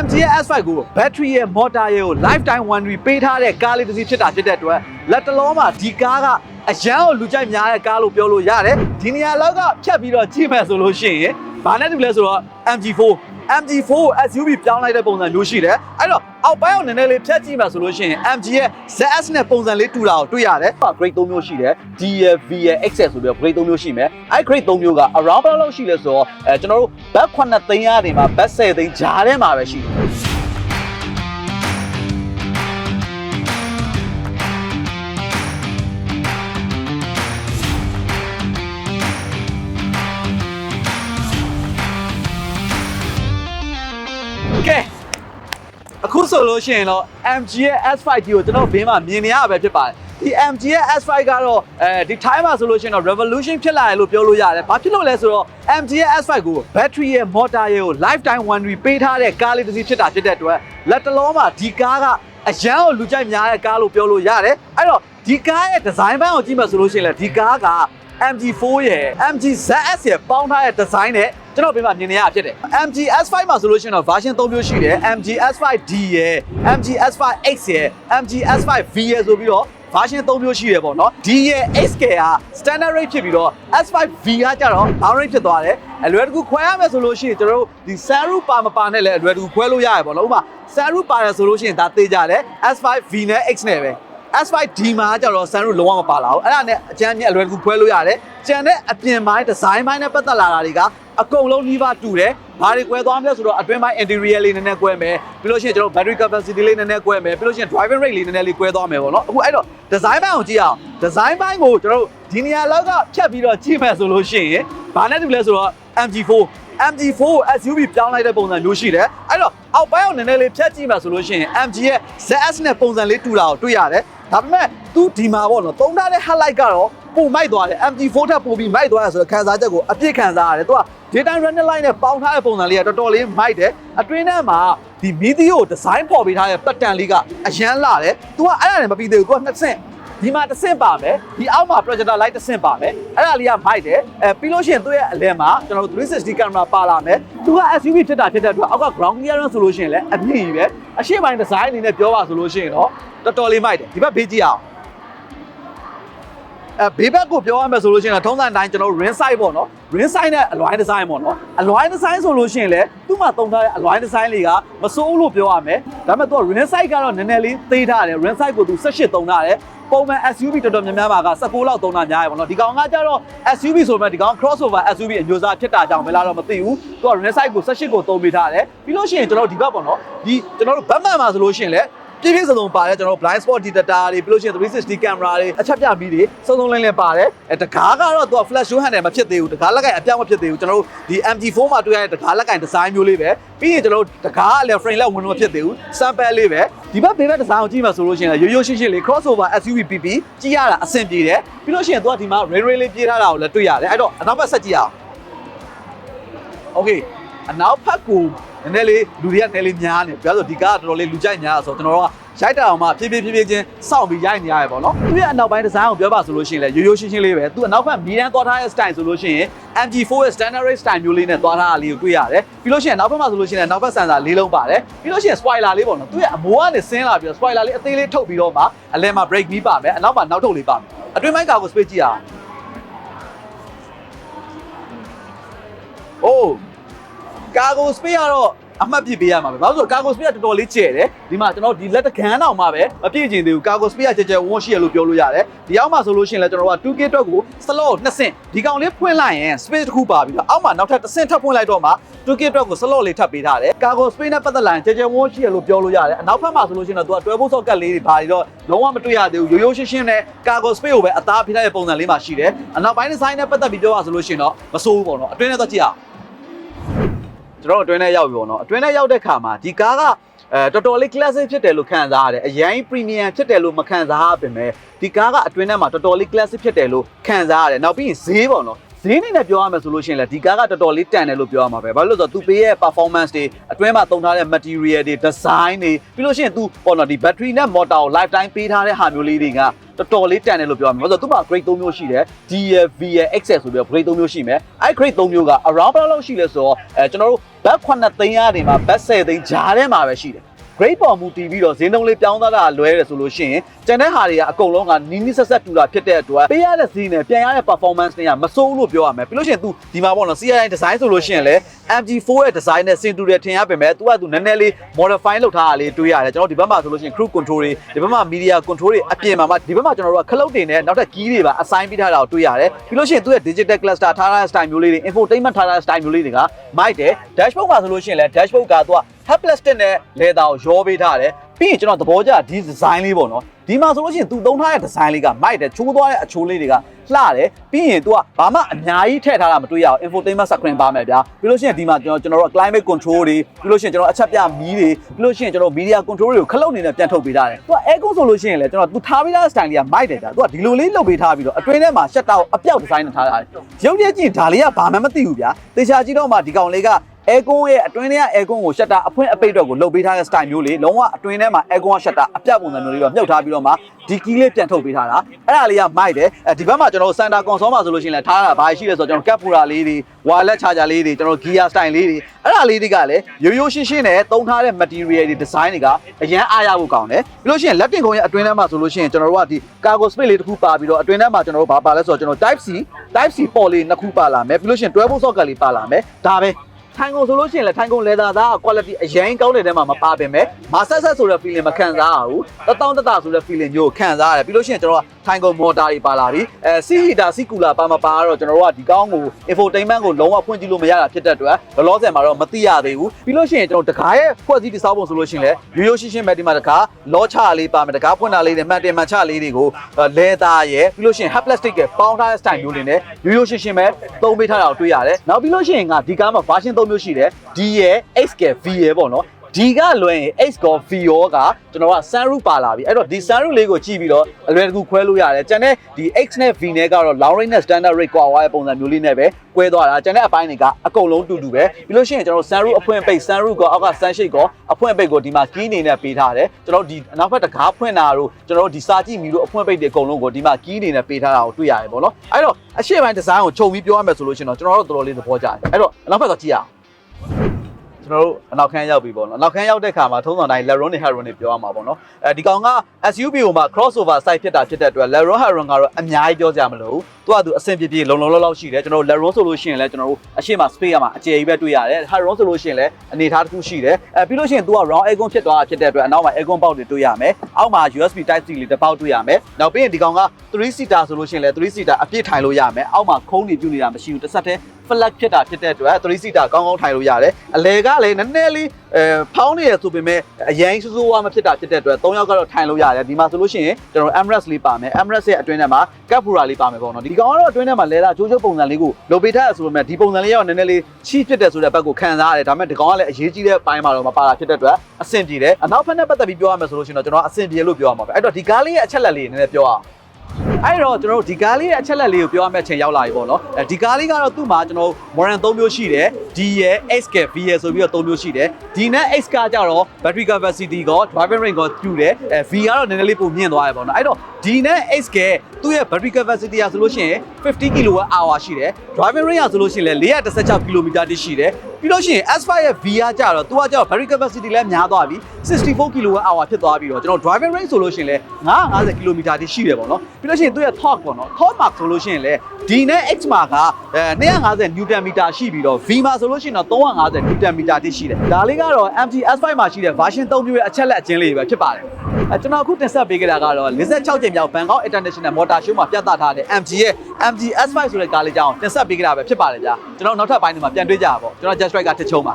MG ရဲ့ S5 ကို battery ရဲ့ motor ရဲ့ကို lifetime warranty ပေးထားတဲ့ကားလေးတစ်စီးဖြစ်တာဖြစ်တဲ့အတွက်လက်တလုံးမှာဒီကားကအရန်ကိုလူကြိုက်များတဲ့ကားလို့ပြောလို့ရတယ်ဒီနေရာလောက်ကဖြတ်ပြီးတော့ကြည့်မယ်ဆိုလို့ရှိရင်ဘာနဲ့တူလဲဆိုတော့ MG4 MG4 ကို SUV ပြောင်းလိုက်တဲ့ပုံစံမျိုးရှိတယ်အဲ့တော့အောက်ပိုင်းကိုနည်းနည်းလေးဖြတ်ကြည့်မှဆိုလို့ရှိရင် MG ရဲ့ ZS နဲ့ပုံစံလေးတူတာကိုတွေ့ရတယ် grade 3မျိုးရှိတယ် D ရဲ့ V ရဲ့ XS ဆိုပြီးတော့ grade 3မျိုးရှိမယ်အဲ့ grade 3မျိုးက around ဘယ်လောက်ရှိလဲဆိုတော့အဲကျွန်တော်တို့ဘတ်9သိန်းရနေမှာဘတ်10သိန်းဂျားထဲမှာပဲရှိတယ် ဆိုလို့ရှိရင်တော့ MG ရဲ့ S5 ကြီးကိုကျွန်တော်ဘေးမှာမြင်နေရပဲဖြစ်ပါတယ်ဒီ MG ရဲ့ S5 ကတော့အဲဒီ time မှာဆိုလို့ရှိရင်တော့ revolution ဖြစ်လာတယ်လို့ပြောလို့ရတယ်ဘာဖြစ်လို့လဲဆိုတော့ MG ရဲ့ S5 ကို battery ရဲ့ motor ရဲ့ကို lifetime warranty ပေးထားတဲ့ကားလေးတစ်စီးဖြစ်တာဖြစ်တဲ့အတွက်လက်တလုံးမှာဒီကားကအရန်ကိုလူကြိုက်များတဲ့ကားလို့ပြောလို့ရတယ်အဲ့တော့ဒီကားရဲ့ design ဘန်းကိုကြည့်မှဆိုလို့ရှိရင်လည်းဒီကားက MG4 ရယ် MG ZS ရယ်ပေါင်းထားတဲ့ design နဲ့ကျွန်တော်ဘေးမှာမြင်နေရဖြစ်တယ် MG S5 မှာဆိုလို့ရှိရင်တော့ version 3မျိုးရှိတယ် MG S5D ရယ် MG S5X ရယ် MG S5V ရယ်ဆိုပြီးတော့ version 3မျိုးရှိတယ်ပေါ့နော် D ရယ် XK က standard rate ဖြစ်ပြီးတော့ S5V ကကြတော့ down rate ဖြစ်သွားတယ်အလွယ်တကူခွဲရမယ်ဆိုလို့ရှိရင်ကျွန်တော်တို့ဒီ sunroof ပါမပါနဲ့လည်းအလွယ်တကူခွဲလို့ရတယ်ပေါ့နော်ဥပမာ sunroof ပါတယ်ဆိုလို့ရှိရင်ဒါသိကြတယ် S5V နဲ့ X နဲ့ပဲ S5D မှာကျတော့ sunroof လုံးဝမပါလာဘူးအဲ့ဒါနဲ့အကျန်းမြင့်အလွယ်တကူခွဲလို့ရတယ်ကျန်တဲ့အပြင်ပိုင်းဒီဇိုင်းပိုင်းနဲ့ပတ်သက်လာတာတွေကအကုန်လုံးနှီးပါတူတယ်ဘာတွေကွဲသွားမလဲဆိုတော့အတွင်းပိုင်း interior လေးနည်းနည်းကွဲမယ်ပြီးလို့ရှိရင်ကျွန်တော် battery capacity လေးနည်းနည်းကွဲမယ်ပြီးလို့ရှိရင် driving rate လေးနည်းနည်းလေးကွဲသွားမယ်ပေါ့နော်အခုအဲ့တော့ design ပိုင်းကိုကြည့်အောင် design ပိုင်းကိုကျွန်တော်တို့ဒီနေရာလောက်ကဖြတ်ပြီးတော့ကြည့်မယ်ဆိုလို့ရှိရင်ဘာနဲ့တူလဲဆိုတော့ MG4 MG4 ကို SUV ပြောင်းလိုက်တဲ့ပုံစံမျိုးရှိတယ်အဲ့တော့ အောက်ပိုင်းကိုနည်းနည်းလေးဖြတ်ကြည့်မှဆိုလို့ရှိရင် MG ရဲ့ ZS နဲ့ပုံစံလေးတူတာကိုတွေ့ရတယ်ဒါပေမဲ့သူဒီမှာပေါ့နော်သုံးထားတဲ့ highlight ကတော့ပုံမိုက်သွားတယ် MG4 ထက်ပိုပြီးမိုက်သွားတယ်ဆိုတော့ခံစားချက်ကိုအပြစ်ခံစားရတယ်သူက daytime running light နဲ့ပေါင်းထားတဲ့ပုံစံလေးကတော်တော်လေးမိုက်တယ်အတွင်းထဲမှာဒီမီဒီယိုဒီဇိုင်းပေါ်ပေးထားတဲ့ pattern လေးကအရန်လာတယ်သူကအဲ့ဒါနဲ့မပြီးသေးဘူးသူကနှစ်ဆင့်ဒီမှာတစ်ဆင့်ပါမယ်ဒီအောက်မှာ projector light တစ်ဆင့်ပါမယ်အဲ့ဒါလေးကမိုက်တယ်အဲပြီးလို့ရှိရင်သူ့ရဲ့အလယ်မှာကျွန်တော်တို့360 camera ပါလာမယ်သူ က SUV ဖြစ်တာဖြစ်တဲ့အတွက်အောက်က ground clearance ဆိုလို့ရှိရင်လည်းအပြည့်ကြီးပဲအရှိပိုင်း design အနေနဲ့ပြောပါဆိုလို့ရှိရင်တော့တော်တော်လေးမိုက်တယ်ဒီဘက်ဘေးကြည့်အောင်အဲ ဘေးဘက်ကိုပြောရမယ်ဆိုလို့ရှိရင်တော့ထုံးစံတိုင်းကျွန်တော်တို့ ring size ပေါ့နော် ring size နဲ့ alloy design ပေါ့နော် alloy design ဆိုလို့ရှိရင်လည်းသူ့မှာသုံးထားတဲ့ alloy design လေးကမစိုးဘူးလို့ပြောရမယ်ဒါပေမဲ့သူက ring size ကတော့နည်းနည်းလေးသေးထားတယ် ring size ကိုသူ18သုံးထားတယ်ပုံမှန် SUV တော်တော်များများပါက16လောက်သုံးတာများရပါတော့ဒီကောင်ကကြတော့ SUV ဆိုပေမဲ့ဒီကောင် crossover SUV အမျိုးအစားဖြစ်တာကြောင့်မလားတော့မသိဘူးသူက ring size ကို18ကိုသုံးပေးထားတယ်ပြီးလို့ရှိရင်ကျွန်တော်တို့ဒီဘက်ပေါ့နော်ဒီကျွန်တော်တို့ဘတ်မန်မှာဆိုလို့ရှိရင်လည်း ပြည့်ပြည့်စုံစုံပါတယ်ကျွန်တော်တို့ blind spot detector တွေပြီးလို့ရှိရင်360 camera တွေအချက်ပြပြီးတွေစုံစုံလင်းလင်းပါတယ်အဲတကားကတော့သူက flash show hand နဲ့မဖြစ်သေးဘူးတကားလက်ကင်အပြောင်းမဖြစ်သေးဘူးကျွန်တော်တို့ဒီ MG4 မှာတွေ့ရတဲ့တကားလက်ကင် design မျိုးလေးပဲပြီးရင်ကျွန်တော်တို့တကားအလည်း frame လက်ဝင်မဖြစ်သေးဘူး sample လေးပဲဒီဘက်ဘေးဘက် design ကိုကြည့်မှဆိုလို့ရှိရင်ရိုးရိုးရှင်းရှင်းလေး crossover SUV PP ကြည့်ရတာအဆင်ပြေတယ်ပြီးလို့ရှိရင်သူကဒီမှာ rail rail လေးပြေးထားတာကိုလည်းတွေ့ရတယ်အဲ့တော့အနောက်ဘက်ဆက်ကြည့်အောင် Okay အနောက်ဘက်ကို နည်းနည်းလေးလူတွေကနည်းလေးများနေပြောဆိုဒီကားကတော်တော်လေးလူကြိုက်များဆိုတော့ကျွန်တော်တို့ကရိုက်တာအောင်မှဖြည်းဖြည်းဖြည်းဖြည်းချင်းစောင့်ပြီးရိုက်နေရတယ်ပေါ့နော်သူရဲ့အနောက်ပိုင်းဒီဇိုင်းကိုပြောပါဆိုလို့ရှိရင်လည်းရိုးရိုးရှင်းရှင်းလေးပဲသူအနောက်ဘက်မီဒန်သွားထားတဲ့ style ဆိုလို့ရှိရင် MG4 ရဲ့ standard rate style မျိုးလေးနဲ့သွားထားတာလေးကိုတွေ့ရတယ်ပြီးလို့ရှိရင်နောက်ဘက်မှာဆိုလို့ရှိရင်လည်းနောက်ဘက် sensor လေးလုံးပါတယ်ပြီးလို့ရှိရင် spoiler လေးပေါ့နော်သူရဲ့အမိုးကနေဆင်းလာပြီးတော့ spoiler လေးအသေးလေးထုတ်ပြီးတော့မှအလဲမှာ brake မီးပါမယ်အနောက်မှာနောက်ထုတ်လေးပါမယ်အတွင်းပိုင်းကာကို space ကြည့်အောင်အိုး ကာဂိုစပေးကတော့အမှတ်ပြပေးရမှာပဲ။ဘာလို့လဲဆိုတော့ကာဂိုစပေးကတော်တော်လေးကျဲတယ်။ဒီမှာကျွန်တော်ဒီလက်တကန်းတောင်မှပဲမပြည့်ကျင်သေးဘူး။ကာဂိုစပေးကကြဲကြဲဝန်းရှိရလို့ပြောလို့ရတယ်။ဒီအောက်မှာဆိုလို့ရှိရင်လည်းကျွန်တော်တို့က 2K အတွက်ကို slot နှစ်ဆင့်ဒီကောင်လေးဖွင့်လိုက်ရင် space တစ်ခုပါပြီးတော့အောက်မှာနောက်ထပ်တစ်ဆင့်ထပ်ဖွင့်လိုက်တော့မှ 2K အတွက်ကို slot လေးထပ်ပေးထားတယ်။ကာဂိုစပေးနဲ့ပတ်သက်လာရင်ကြဲကြဲဝန်းရှိရလို့ပြောလို့ရတယ်။အနောက်ဘက်မှာဆိုလို့ရှိရင်တော့သူက12 volt socket လေးတွေဘာတွေတော့လုံးဝမတွေ့ရသေးဘူး။ရိုးရိုးရှင်းရှင်းနဲ့ကာဂိုစပေးကိုပဲအသားဖိထားတဲ့ပုံစံလေးမှာရှိတယ်။အနောက်ပိုင်းဒီဇိုင်းနဲ့ပတ်သက်ပြီးပြောရဆိုလို့ရှိရင်တော့မဆိုးဘူးပေါ့နော်။အတွင်းထဲတော့ကြည့်အောင် ကျွန်တော်တို့အတွင်းထဲရောက်ပြီပေါ့နော်အတွင်းထဲရောက်တဲ့ခါမှာဒီကားကအဲတော်တော်လေး classic ဖြစ်တယ်လို့ခံစားရတယ်အရင် premium ဖြစ်တယ်လို့မခံစားရပါပဲဒီကားကအတွင်းထဲမှာတော်တော်လေး classic ဖြစ်တယ်လို့ခံစားရတယ်နောက်ပြီးရင်ဈေးပေါ့နော် ဈေးအနေနဲ့ပြောရမယ်ဆိုလို့ရှိရင်လည်းဒီကားကတော်တော်လေးတန်တယ်လို့ပြောရမှာပဲဘာလို့လဲဆိုတော့သူပေးရဲ့ performance တွေအတွင်းမှာသုံးထားတဲ့ material တွေ design တွေပြီးလို့ရှိရင်သူပေါ့နော်ဒီ battery နဲ့ motor ကို lifetime ပေးထားတဲ့ဟာမျိုးလေးတွေကတော်တော်လေးတန်တယ်လို့ပြောရမှာဘာလို့လဲဆိုတော့သူ့မှာ grade 3မျိုးရှိတယ် D ရယ် V ရယ် X ရယ်ဆိုပြီးတော့ grade 3မျိုးရှိမယ်အဲ့ grade 3မျိုးက around ဘယ်လောက်ရှိလဲဆိုတော့အဲကျွန်တော်တို့ဘတ်9သိန်းရာနေမှာဘတ်10သိန်းဂျားထဲမှာပဲရှိတယ် grade ပေါ်မူတည်ပြီးတော့ဈေးနှုန်းလေးပြောင်းသွားတာလွဲတယ်ဆိုလို့ရှိရင်ကျန်တဲ့ဟာတွေကအကုန်လုံးကနီးနီးဆက်ဆက်တူတာဖြစ်တဲ့အတွက်ပေးရတဲ့ဈေးနဲ့ပြန်ရတဲ့ performance တွေကမစိုးဘူးလို့ပြောရမယ်ပြီးလို့ရှိရင် तू ဒီမှာပေါ့နော် CI design ဆိုလို့ရှိရင်လည်း MG4 ရဲ့ design နဲ့ဆင်တူတယ်ထင်ရပေမဲ့ तू က तू နည်းနည်းလေး modify လုပ်ထားတာလေးတွေးရတယ်ကျွန်တော်ဒီဘက်မှာဆိုလို့ရှိရင် crew control တွေဒီဘက်မှာ media control တွေအပြင်မှာမှဒီဘက်မှာကျွန်တော်တို့ကခလုတ်တွေနဲ့နောက်ထပ် key တွေပါ assign ပေးထားတာကိုတွေးရတယ်ပြီးလို့ရှိရင် तू ရဲ့ digital cluster ထားတဲ့ style မျိုးလေးတွေ infotainment ထားတဲ့ style မျိုးလေးတွေကမိုက်တယ် dashboard မှာဆိုလို့ရှိရင်လည်း dashboard က तू က hard plastic နဲ့ leather ကိုရောပေးထားတယ်ပြီးရင်ကျွန်တော်သဘောကျဒီ design လေးပေါ့နော်ဒီမှာဆိုလို့ရှိရင် तू သုံးထားတဲ့ design လေးကမိုက်တယ်ချိုးသွားတဲ့အချိုးလေးတွေကလှတယ်ပြီးရင် तू ကဘာမှအများကြီးထည့်ထားတာမတွေ့ရအောင် infotainment screen ပါမယ်ဗျာပြီးလို့ရှိရင်ဒီမှာကျွန်တော်ကျွန်တော်တို့ climate control တွေပြီးလို့ရှိရင်ကျွန်တော်အချက်ပြမီးတွေပြီးလို့ရှိရင်ကျွန်တော် media control တွေကိုခလုတ်နေနဲ့ပြန်ထုတ်ပေးထားတယ် तू က air con ဆိုလို့ရှိရင်လည်းကျွန်တော် तू ထားပေးထားတဲ့ style လေးကမိုက်တယ်ဗျာ तू ကဒီလိုလေးလုပ်ပေးထားပြီးတော့အတွင်းထဲမှာ shut down အပြောက် design နဲ့ထားထားတယ်ရုပ်ရည်ကြည့်ဒါလေးကဘာမှမသိဘူးဗျာတေချာကြည့်တော့မှဒီကောင်လေးက အဲကွန်ရဲ့အတွင်းထဲကအဲကွန်ကိုရှက်တာအဖွင့်အပိတ်တော့ကိုလုတ်ပေးထားတဲ့ style မျိုးလေးလုံးဝအတွင်းထဲမှာအဲကွန်ကရှက်တာအပြတ်ပုံစံမျိုးလေးတော့မြုပ်ထားပြီးတော့မှဒီကီးလေးပြန်ထုတ်ပေးထားတာအဲ့ဒါလေးကမိုက်တယ်အဲဒီဘက်မှာကျွန်တော်စန်တာကွန်ဆိုမှာဆိုလို့ရှိရင်လည်းထားတာဘာရှိလဲဆိုတော့ကျွန်တော်ကက်ပူရာလေးတွေဝါလက်ချာချာလေးတွေကျွန်တော်ဂီယာ style လေးတွေအဲ့ဒါလေးတွေကလည်းရိုးရိုးရှင်းရှင်းနဲ့သုံးထားတဲ့ material တွေ design တွေကအရန်အားရဖို့ကောင်းတယ်ပြီးလို့ရှိရင်လက်တင်ကုန်းရဲ့အတွင်းထဲမှာဆိုလို့ရှိရင်ကျွန်တော်တို့ကဒီ cargo space လေးတစ်ခုပါပြီးတော့အတွင်းထဲမှာကျွန်တော်တို့ဘာပါလဲဆိုတော့ကျွန်တော် type C type C ပေါ်လေးနှစ်ခုပါလာမယ်ပြီးလို့ရှိရင်12 volt socket လေးပါလာမယ်ဒါပဲ ထိုင်ကုန်ဆိုလို့ရှိရင်လည်းထိုင်ကုန် leather သားက quality အရင်ကောင်းတဲ့တဲမှာမပါပင်မဲ့မဆက်ဆက်ဆိုတဲ့ feeling မခံစားရဘူးတတောင်းတတဆိုတဲ့ feeling မျိုးကိုခံစားရတယ်ပြီးလို့ရှိရင်ကျွန်တော်ကထိုင်ကုန် motor တွေပါလာပြီအဲစီဟီတာစီကူလာပါမပါတော့ကျွန်တော်တို့ကဒီကောင်းကို infotainment ကိုလုံးဝဖွင့်ကြည့်လို့မရတာဖြစ်တဲ့အတွက်လောလောဆယ်မှာတော့မသိရသေးဘူးပြီးလို့ရှိရင်ကျွန်တော်တကားရဲ့ဖွဲ့စည်းတည်ဆောက်ပုံဆိုလို့ရှိရင်လည်းရိုးရိုးရှင်းရှင်းပဲဒီမှာတကားလောချလေးပါမယ်တကားဖွင့်တာလေးတွေမှန်တင်မှန်ချလေးတွေကို leather ရဲ့ပြီးလို့ရှိရင် hard plastic ရဲ့ပေါင်းထားတဲ့ style မျိုးတွေနဲ့ရိုးရိုးရှင်းရှင်းပဲသုံးပေးထားတာကိုတွေ့ရတယ်နောက်ပြီးလို့ရှိရင်ကဒီကားမှာ version 3မျိုးရှိတယ် D ရဲ့ X က V ရဲ့ပေါ့နော် ဒီကလွယ်ရင် X ကော V ရောကကျွန်တော်က sunroof ပါလာပြီအဲ့တော့ဒီ sunroof လေးကိုကြည့်ပြီးတော့အလွယ်တကူခွဲလို့ရတယ်ကျန်တဲ့ဒီ X နဲ့ V နဲ့ကတော့ long range နဲ့ standard rate ကွာဝါရဲ့ပုံစံမျိုးလေးနဲ့ပဲကွဲသွားတာကျန်တဲ့အပိုင်းတွေကအကုန်လုံးတူတူပဲပြီးလို့ရှိရင်ကျွန်တော် sunroof အဖွင့်ပိတ် sunroof ကောအောက်က sunshade ကောအဖွင့်ပိတ်ကိုဒီမှာ key အနေနဲ့ပေးထားတယ်ကျွန်တော်ဒီနောက်ဘက်တကားဖွင့်တာတို့ကျွန်တော်ဒီစာကြည့်မီတို့အဖွင့်ပိတ်တွေအကုန်လုံးကိုဒီမှာ key အနေနဲ့ပေးထားတာကိုတွေ့ရတယ်ပေါ့နော်အဲ့တော့အရှေ့ပိုင်းဒီဇိုင်းကိုခြုံပြီးပြောရမယ်ဆိုလို့ရှိရင်တော့ကျွန်တော်တို့တော်တော်လေးသဘောကျတယ်အဲ့တော့နောက်ဘက်တော့ကြည့်ရအောင် ကျွန်တော်တို့အနောက်ခန်းရောက်ပြီပေါ့နော်အနောက်ခန်းရောက်တဲ့ခါမှာထုံးစံတိုင်း Leron နဲ့ Heron တွေပြောရမှာပေါ့နော်အဲဒီကောင်က SUV ကိုမှ crossover site ဖြစ်တာဖြစ်တဲ့အတွက် Leron Heron ကတော့အများကြီးပြောကြမလို့သူကသူအဆင်ပြေပြေလုံလုံလောက်လောက်ရှိတယ်ကျွန်တော်တို့ Leron ဆိုလို့ရှိရင်လည်းကျွန်တော်တို့အရှိမ space ရမှာအကျယ်ကြီးပဲတွေ့ရတယ် Heron ဆိုလို့ရှိရင်လည်းအနေထားတစ်ခုရှိတယ်အဲပြီးလို့ရှိရင် तू က round aircon ဖြစ်သွားတာဖြစ်တဲ့အတွက်အနောက်မှာ aircon ပေါက်တွေတွေ့ရမယ်အောက်မှာ USB type C လေးတစ်ပေါက်တွေ့ရမယ်နောက်ပြီးရင်ဒီကောင်က3 seater ဆိုလို့ရှိရင်လည်း3 seater အပြည့်ထိုင်လို့ရမယ်အောက်မှာခုံးနေပြူနေတာမရှိဘူးတစ်ဆက်တည်း flat ဖြစ်တာဖြစ်တဲ့အတွက်3 seater ကောင်းကောင်းထိုင်လို့ရတယ်အလဲကလည်းနည်းနည်းလေးအဲဖောင်းနေရဆိုပေမဲ့အရင်စူးစူးဝါမဖြစ်တာဖြစ်တဲ့အတွက်3ယောက်ကတော့ထိုင်လို့ရတယ်ဒီမှာဆိုလို့ရှိရင်ကျွန်တော် Emirates လေးပါမယ် Emirates ရဲ့အတွင်းထဲမှာ Capura လေးပါမယ်ပေါ့နော်ဒီကောင်ကတော့အတွင်းထဲမှာလဲတာကြိုးကြိုးပုံစံလေးကိုလိုပေးထားရဆိုပေမဲ့ဒီပုံစံလေးရောနည်းနည်းလေးချိဖြစ်တယ်ဆိုတဲ့ဘက်ကိုခံစားရတယ်ဒါပေမဲ့ဒီကောင်ကလည်းအရေးကြီးတဲ့ပိုင်းမှာတော့မပါတာဖြစ်တဲ့အတွက်အဆင်ပြေတယ်အနောက်ဘက်နဲ့ပတ်သက်ပြီးပြောရမယ်ဆိုလို့ရှိရင်တော့ကျွန်တော်အဆင်ပြေလို့ပြောရမှာပဲအဲ့တော့ဒီကားလေးရဲ့အချက်လက်လေးနည်းနည်းပြောအောင် အဲ့တော့ကျွန်တော်တို့ဒီကားလေးရဲ့အချက်လက်လေးကိုပြောရမယ့်အချိန်ရောက်လာပြီပေါ့နော်အဲဒီကားလေးကတော့သူ့မှာကျွန်တော်တို့ Moran 3မျိုးရှိတယ် D ရဲ့ X က V ရဲ့ဆိုပြီးတော့3မျိုးရှိတယ် D နဲ့ X ကကြတော့ battery capacity ကော driving range ကောပြူတယ်အဲ V ကတော့နည်းနည်းလေးပိုမြင့်သွားတယ်ပေါ့နော်အဲ့တော့ D နဲ့ X ကသူ့ရဲ့ battery capacity ကဆိုလို့ရှိရင်50 kWh ရှိတယ် driving range ကဆိုလို့ရှိရင်လည်း416 km တိရှိတယ် ပြီးလို့ရှိရင် S5 ရဲ့ V ကကြတော့သူကကြတော့ battery capacity လည်းများသွားပြီ64 kWh ဖြစ်သွားပြီးတော့ကျွန်တော် driving range ဆိုလို့ရှိရင်လည်း950 km တိရှိတယ်ပေါ့နော်ပြီးလို့ရှိရင်သူ့ရဲ့ torque ပေါ့နော် torque mark ဆိုလို့ရှိရင်လည်း D နဲ့ X mark ကအဲ250 Newton meter ရှိပြီးတော့ V မှာဆိုလို့ရှိရင်တော့350 Newton meter တိရှိတယ်ဒါလေးကတော့ MT S5 မှာရှိတဲ့ version 3မျိုးရဲ့အချက်လက်အကျဉ်းလေးပဲဖြစ်ပါတယ်အဲကျွန်တော်အခုတင်ဆက်ပေးခဲ့တာကတော့56ကြိမ်မြောက် Bangkok International Motor Show မှာပြသထားတဲ့ MG ရဲ့ MG S5 ဆိုတဲ့ကားလေးကြောင်းတင်ဆက်ပေးခဲ့တာပဲဖြစ်ပါတယ်ဗျာကျွန်တော်နောက်ထပ်ပိုင်းတွေမှာပြန်တွေ့ကြရပါပေါ့ကျွန်တော် Just Ride ကတစ်ချုံပါ